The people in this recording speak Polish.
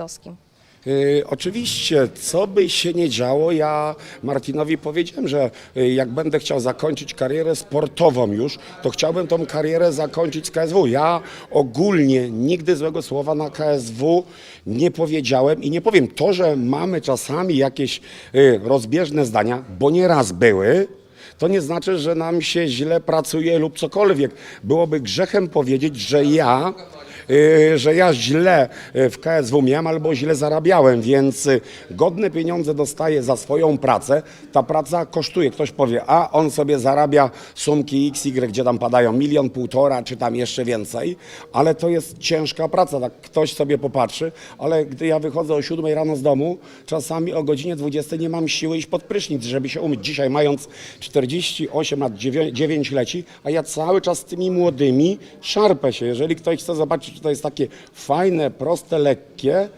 Lewandowskim? Y, Oczywiście, co by się nie działo, ja Martinowi powiedziałem, że y, jak będę chciał zakończyć karierę sportową już, to chciałbym tą karierę zakończyć z KSW. Ja ogólnie nigdy złego słowa na KSW nie powiedziałem i nie powiem. To, że mamy czasami jakieś y, rozbieżne zdania, bo nieraz były, to nie znaczy, że nam się źle pracuje lub cokolwiek. Byłoby grzechem powiedzieć, że ja że ja źle y, w KSW miałem albo źle zarabiałem, więc y, godne pieniądze dostaję za swoją pracę. Ta praca kosztuje. Ktoś powie, a on sobie zarabia sumki XY, gdzie tam padają milion, półtora, czy tam jeszcze więcej, ale to jest ciężka praca. Tak ktoś sobie popatrzy, ale gdy ja wychodzę o 7 rano z domu, czasami o godzinie 20 nie mam siły iść pod prysznic, żeby się umyć. Dzisiaj mając 48 lat, 9 leci, a ja cały czas z tymi młodymi szarpę się. Jeżeli ktoś chce zobaczyć, czy to jest takie fajne, proste, lekkie,